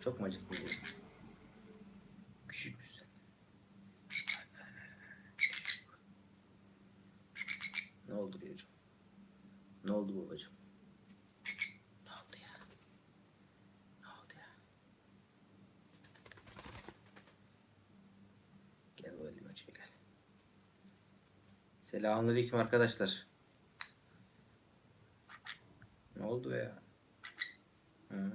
Çok mu acıktın? Küçük müsün? Ne oldu Rüyacığım? Ne oldu babacığım? Ne oldu ya? Ne oldu ya? Gel böyle maçıya gel. Selamünaleyküm arkadaşlar. Ne oldu ya? Hı.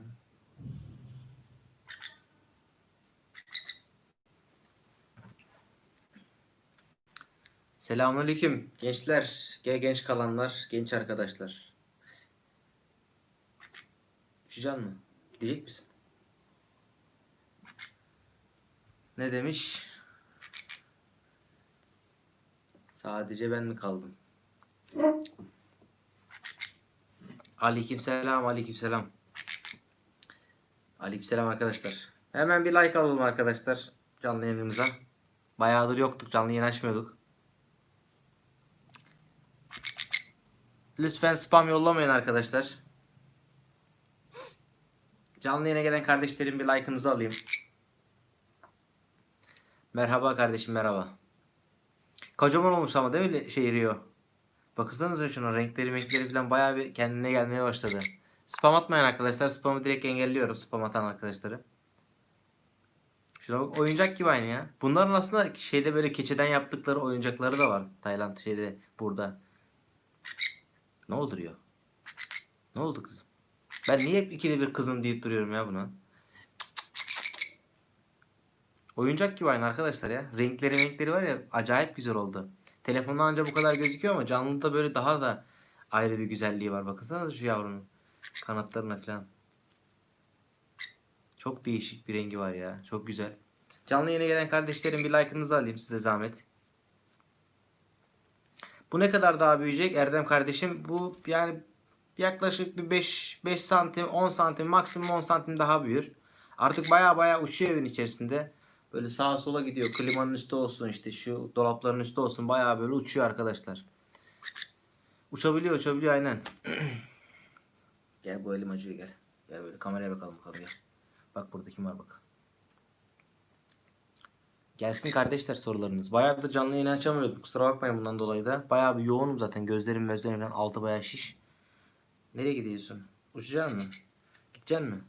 Selamünaleyküm gençler, ge- genç kalanlar, genç arkadaşlar. Uçacaksın mı? Gidecek misin? Ne demiş? Sadece ben mi kaldım? Aleykümselam, aleykümselam. Aleykümselam arkadaşlar. Hemen bir like alalım arkadaşlar canlı yayınımıza. Bayağıdır yoktuk, canlı yayın açmıyorduk. Lütfen spam yollamayın arkadaşlar. Canlı yayına gelen kardeşlerim bir like'ınızı alayım. Merhaba kardeşim merhaba. Kocaman olmuş ama değil mi şey Rio? Bakırsanıza şuna renkleri renkleri falan bayağı bir kendine gelmeye başladı. Spam atmayan arkadaşlar spamı direkt engelliyorum spam atan arkadaşları. Şuna bak oyuncak gibi aynı ya. Bunların aslında şeyde böyle keçeden yaptıkları oyuncakları da var. Tayland şeyde burada. Ne oldu Rio? Ne oldu kızım? Ben niye hep ikide bir kızım deyip duruyorum ya buna? Oyuncak gibi aynı arkadaşlar ya. Renkleri renkleri var ya acayip güzel oldu. Telefonda anca bu kadar gözüküyor ama canlıda böyle daha da ayrı bir güzelliği var. Bakınsanıza şu yavrunun kanatlarına falan. Çok değişik bir rengi var ya. Çok güzel. Canlı yeni gelen kardeşlerim bir like'ınızı alayım size zahmet. Bu ne kadar daha büyüyecek Erdem kardeşim? Bu yani yaklaşık bir 5 5 santim 10 santim maksimum 10 santim daha büyür. Artık baya baya uçuyor evin içerisinde. Böyle sağa sola gidiyor. Klimanın üstü olsun işte şu dolapların üstü olsun. Baya böyle uçuyor arkadaşlar. Uçabiliyor uçabiliyor aynen. gel bu elim acıyor gel. Gel böyle kameraya bakalım bakalım gel. Bak burada kim var bak. Gelsin kardeşler sorularınız. Bayağıdır canlı yayın açamıyordum. Kusura bakmayın bundan dolayı da. Bayağı bir yoğunum zaten. Gözlerim gözlerim falan altı bayağı şiş. Nereye gidiyorsun? Uçacaksın mı? Gideceksin mi?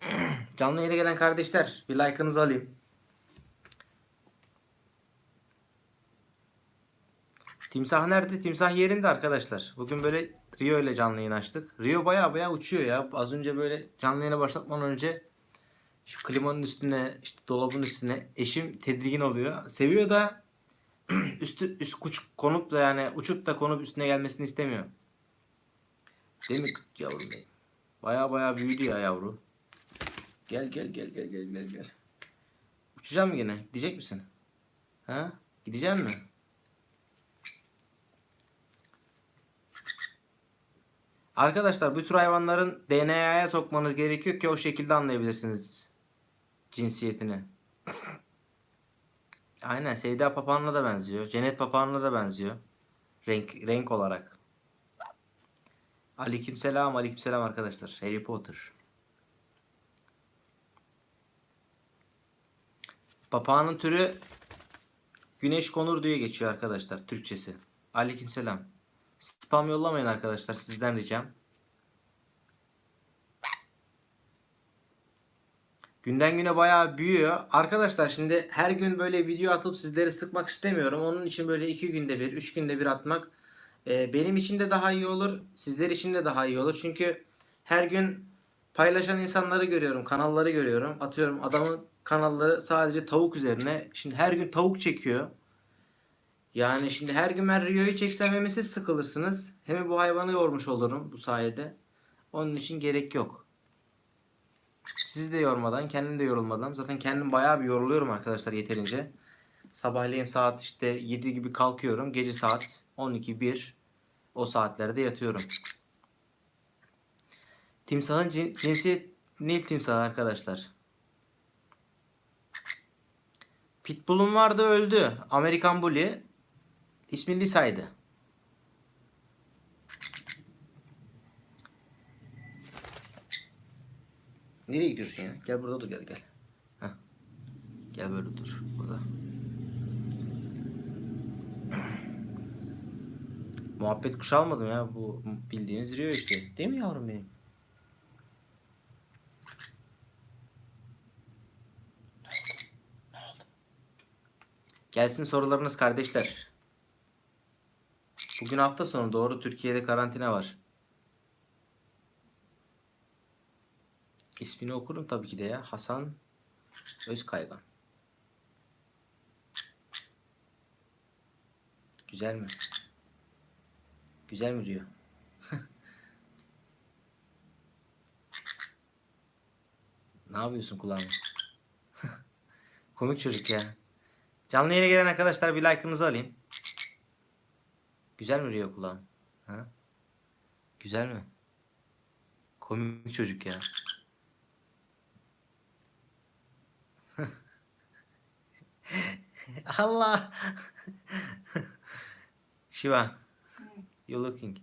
Canlı yayına gelen kardeşler bir like'ınızı alayım. Timsah nerede? Timsah yerinde arkadaşlar. Bugün böyle Rio ile canlı yayın açtık. Rio baya baya uçuyor ya. Az önce böyle canlı yayına başlatmadan önce şu klimanın üstüne, işte dolabın üstüne eşim tedirgin oluyor. Seviyor da üstü üst kuş konup da yani uçup da konup üstüne gelmesini istemiyor. Değil mi yavrum benim? Baya baya büyüdü ya yavru. Gel gel gel gel gel gel gel. Uçacağım mı yine? Gidecek misin? Ha? Gidecek mi? Arkadaşlar bu tür hayvanların DNA'ya sokmanız gerekiyor ki o şekilde anlayabilirsiniz cinsiyetini. Aynen Sevda papağanına da benziyor. Cennet papağanına da benziyor. Renk renk olarak. Aleykümselam, aleykümselam arkadaşlar. Harry Potter. Papağanın türü güneş konur diye geçiyor arkadaşlar Türkçesi. Aleykümselam. Spam yollamayın arkadaşlar sizden ricam. Günden güne bayağı büyüyor. Arkadaşlar şimdi her gün böyle video atıp sizleri sıkmak istemiyorum. Onun için böyle iki günde bir, üç günde bir atmak e, benim için de daha iyi olur. Sizler için de daha iyi olur. Çünkü her gün paylaşan insanları görüyorum. Kanalları görüyorum. Atıyorum adamın kanalları sadece tavuk üzerine. Şimdi her gün tavuk çekiyor. Yani şimdi her gün ben Rio'yu çeksem hem siz sıkılırsınız. Hem bu hayvanı yormuş olurum bu sayede. Onun için gerek yok. Sizi de yormadan, kendim de yorulmadan. Zaten kendim bayağı bir yoruluyorum arkadaşlar yeterince. Sabahleyin saat işte 7 gibi kalkıyorum. Gece saat 12 1 o saatlerde yatıyorum. Timsahın cin- cinsi Nil timsahı arkadaşlar. Pitbull'um vardı öldü. Amerikan Bully. İsmi Lisa'ydı. Nereye gidiyorsun ya? Gel burada dur gel gel. Heh. Gel böyle dur burada. Muhabbet kuşu almadım ya bu bildiğiniz Rio işte. Değil mi yavrum benim? Gelsin sorularınız kardeşler. Bugün hafta sonu doğru Türkiye'de karantina var. İsmini okurum tabii ki de ya. Hasan Özkaygan. Güzel mi? Güzel mi diyor? ne yapıyorsun kulağıma? Komik çocuk ya. Canlı yayına gelen arkadaşlar bir like'ınızı alayım. Güzel mi diyor kulağım? Ha? Güzel mi? Komik çocuk ya. Allah. Shiva, you looking.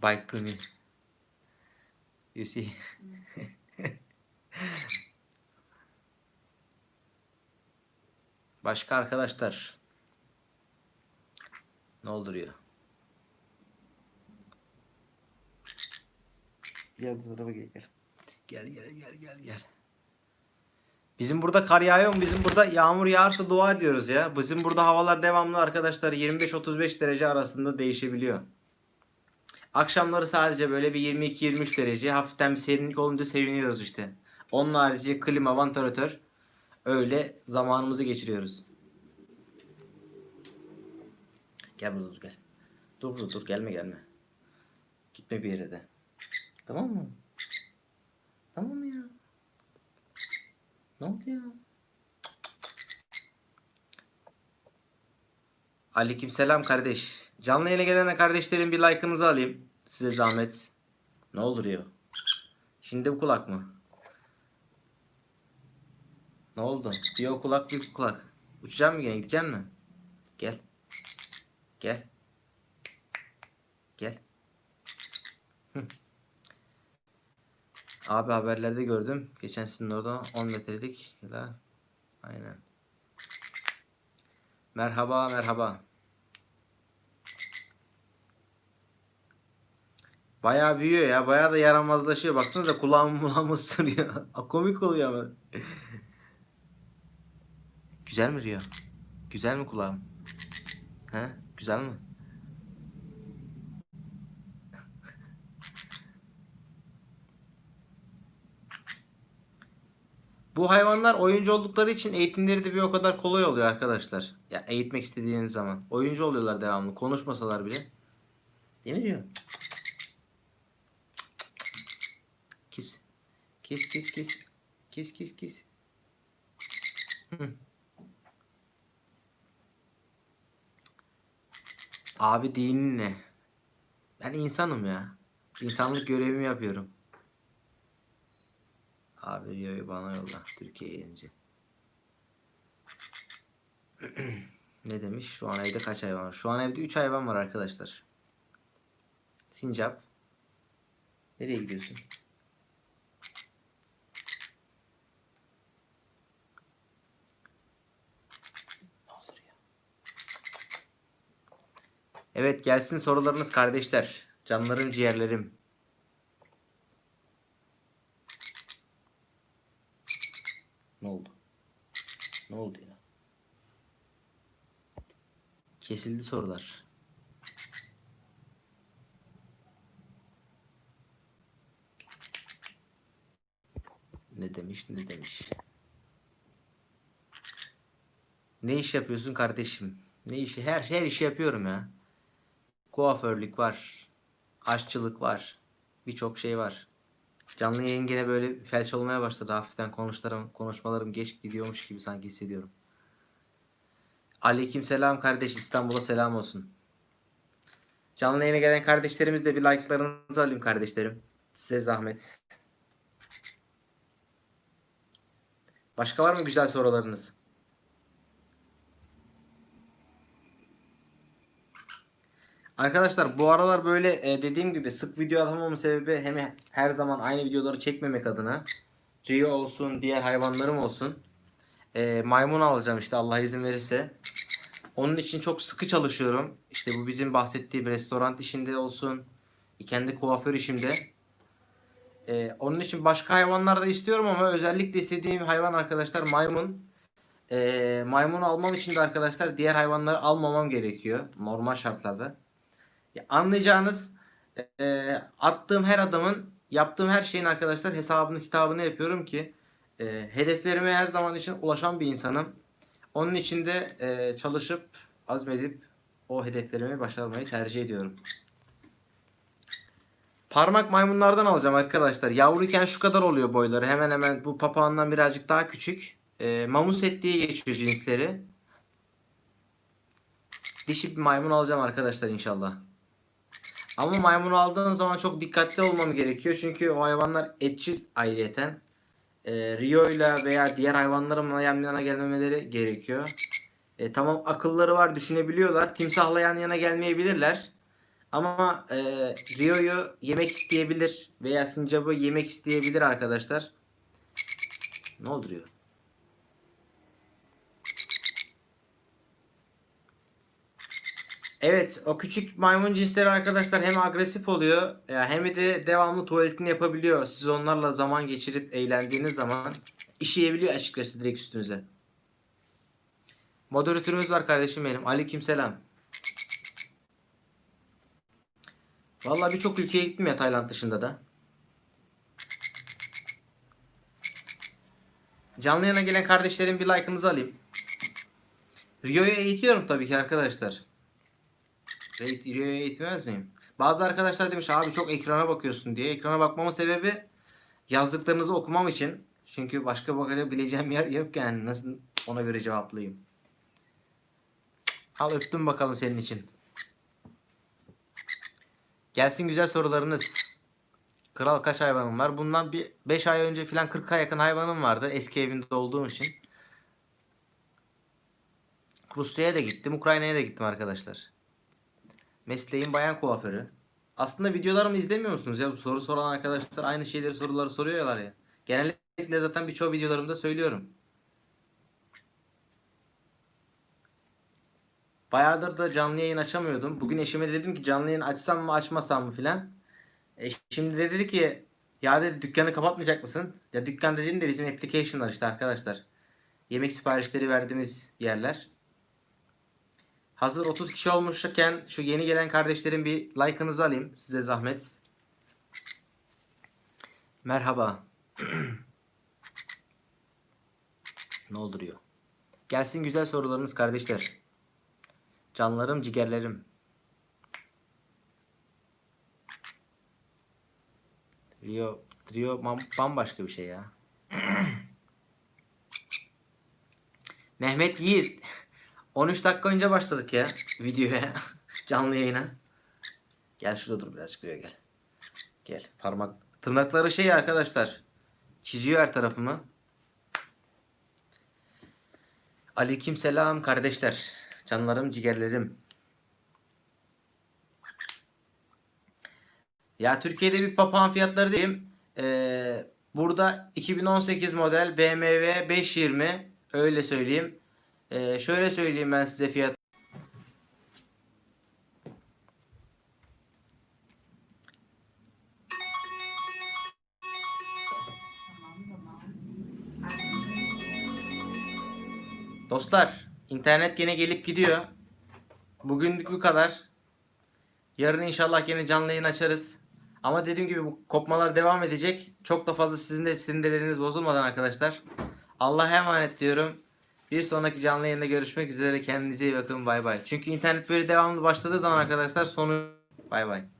Bike to me. You see. Başka arkadaşlar. Ne olduruyor? Gel bu tarafa gel gel. Gel gel gel gel gel. Bizim burada kar yağıyor mu? Bizim burada yağmur yağarsa dua ediyoruz ya. Bizim burada havalar devamlı arkadaşlar 25-35 derece arasında değişebiliyor. Akşamları sadece böyle bir 22-23 derece hafiften bir serinlik olunca seviniyoruz işte. Onun harici klima, vantilatör öyle zamanımızı geçiriyoruz. Gel burada dur gel. Dur burada dur gelme gelme. Gitme bir yere de. Tamam mı? Tamam ya? Ne oldu ya? Aleykümselam kardeş. Canlı yayına gelen kardeşlerin bir like'ınızı alayım. Size zahmet. Ne oluyor? Şimdi bu kulak mı? Ne oldu? Bir o kulak bir kulak. Uçacak mı yine? Gidecek mi? Gel. Gel. Gel. Abi haberlerde gördüm. Geçen sizin orada 10 metrelik ya aynen. Merhaba merhaba. Bayağı büyüyor ya. Bayağı da yaramazlaşıyor. Baksanıza kulağımı mulağımı ısırıyor. Komik oluyor ama. Güzel mi Rio? Güzel mi kulağım? He? Güzel mi? Bu hayvanlar oyuncu oldukları için eğitimleri de bir o kadar kolay oluyor arkadaşlar. Ya eğitmek istediğiniz zaman. Oyuncu oluyorlar devamlı. Konuşmasalar bile. Değil mi diyor? Kis. Kis kis kis. Kis kis kis. Abi dinin ne? Ben insanım ya. İnsanlık görevimi yapıyorum. Abi videoyu bana yolla. Türkiye'ye gelince. ne demiş? Şu an evde kaç hayvan var? Şu an evde 3 hayvan var arkadaşlar. Sincap. Nereye gidiyorsun? Evet gelsin sorularınız kardeşler. Canlarım ciğerlerim. Ne oldu? Ne oldu ya? Kesildi sorular. Ne demiş ne demiş. Ne iş yapıyorsun kardeşim? Ne işi? Her her işi yapıyorum ya. Kuaförlük var. Aşçılık var. Birçok şey var. Canlı yayın gene böyle felç olmaya başladı. Hafiften konuşlarım, konuşmalarım geç gidiyormuş gibi sanki hissediyorum. Aleyküm selam kardeş. İstanbul'a selam olsun. Canlı yayına gelen kardeşlerimiz de bir like'larınızı alayım kardeşlerim. Size zahmet. Başka var mı güzel sorularınız? Arkadaşlar bu aralar böyle e, dediğim gibi sık video atamamın sebebi hem her zaman aynı videoları çekmemek adına. Rio olsun, diğer hayvanlarım olsun. E, maymun alacağım işte Allah izin verirse. Onun için çok sıkı çalışıyorum. İşte bu bizim bahsettiğim restoran işinde olsun. Kendi kuaför işimde. E, onun için başka hayvanlar da istiyorum ama özellikle istediğim hayvan arkadaşlar maymun. E, maymun almam için de arkadaşlar diğer hayvanları almamam gerekiyor. Normal şartlarda. Ya anlayacağınız e, attığım her adımın yaptığım her şeyin arkadaşlar hesabını kitabını yapıyorum ki e, hedeflerime her zaman için ulaşan bir insanım. Onun için de e, çalışıp azmedip o hedeflerimi başarmayı tercih ediyorum. Parmak maymunlardan alacağım arkadaşlar. Yavruyken şu kadar oluyor boyları. Hemen hemen bu papağandan birazcık daha küçük. E, mamuset diye geçiyor cinsleri. Dişi bir maymun alacağım arkadaşlar inşallah. Ama maymunu aldığın zaman çok dikkatli olmam gerekiyor. Çünkü o hayvanlar etçil ayrıyeten. E, Rio ile veya diğer hayvanların yan yana gelmemeleri gerekiyor. E, tamam akılları var düşünebiliyorlar. Timsahla yan yana gelmeyebilirler. Ama e, Rio'yu yemek isteyebilir veya sincabı yemek isteyebilir arkadaşlar. Ne oldu Evet, o küçük maymun cinsleri arkadaşlar hem agresif oluyor hem de devamlı tuvaletini yapabiliyor. Siz onlarla zaman geçirip eğlendiğiniz zaman işeyebiliyor açıkçası direkt üstünüze. Moderatörümüz var kardeşim benim. Aleykümselam. Vallahi birçok ülkeye gittim ya Tayland dışında da. Canlı yana gelen kardeşlerim bir like'ınızı alayım. Rio'yu eğitiyorum tabii ki arkadaşlar. Rio'ya eğitmez miyim? Bazı arkadaşlar demiş abi çok ekrana bakıyorsun diye. Ekrana bakmamın sebebi yazdıklarınızı okumam için. Çünkü başka bakabileceğim yer yok yani. Nasıl ona göre cevaplayayım. Al öptüm bakalım senin için. Gelsin güzel sorularınız. Kral kaç hayvanım var? Bundan bir 5 ay önce filan 40'a yakın hayvanım vardı. Eski evimde olduğum için. Rusya'ya da gittim. Ukrayna'ya da gittim arkadaşlar. Mesleğim bayan kuaförü. Aslında videolarımı izlemiyor musunuz ya? Soru soran arkadaşlar aynı şeyleri soruları soruyorlar ya. Genellikle zaten birçok videolarımda söylüyorum. Bayağıdır da canlı yayın açamıyordum. Bugün eşime dedim ki canlı yayın açsam mı açmasam mı filan. E şimdi de dedi ki ya dedi dükkanı kapatmayacak mısın? Ya dükkan dediğim de bizim application'lar işte arkadaşlar. Yemek siparişleri verdiğimiz yerler. Hazır 30 kişi olmuşken şu yeni gelen kardeşlerin bir like'ınızı alayım size zahmet. Merhaba. ne olduruyor? Gelsin güzel sorularınız kardeşler. Canlarım, ciğerlerim. Rio, Rio bam- bambaşka bir şey ya. Mehmet Yiğit. 13 dakika önce başladık ya videoya. Canlı yayına. Gel şurada dur birazcık Rio gel. Gel parmak. Tırnakları şey arkadaşlar. Çiziyor her tarafımı. Aleyküm selam kardeşler. Canlarım, ciğerlerim. Ya Türkiye'de bir papağan fiyatları diyeyim. Ee, burada 2018 model BMW 520 öyle söyleyeyim. Ee, şöyle söyleyeyim ben size fiyat. Dostlar, internet gene gelip gidiyor. Bugünlük bu kadar. Yarın inşallah gene canlı yayın açarız. Ama dediğim gibi bu kopmalar devam edecek. Çok da fazla sizin de sinirleriniz bozulmadan arkadaşlar. Allah'a emanet diyorum. Bir sonraki canlı yayında görüşmek üzere. Kendinize iyi bakın. Bay bay. Çünkü internet böyle devamlı başladığı zaman arkadaşlar sonu bay bay.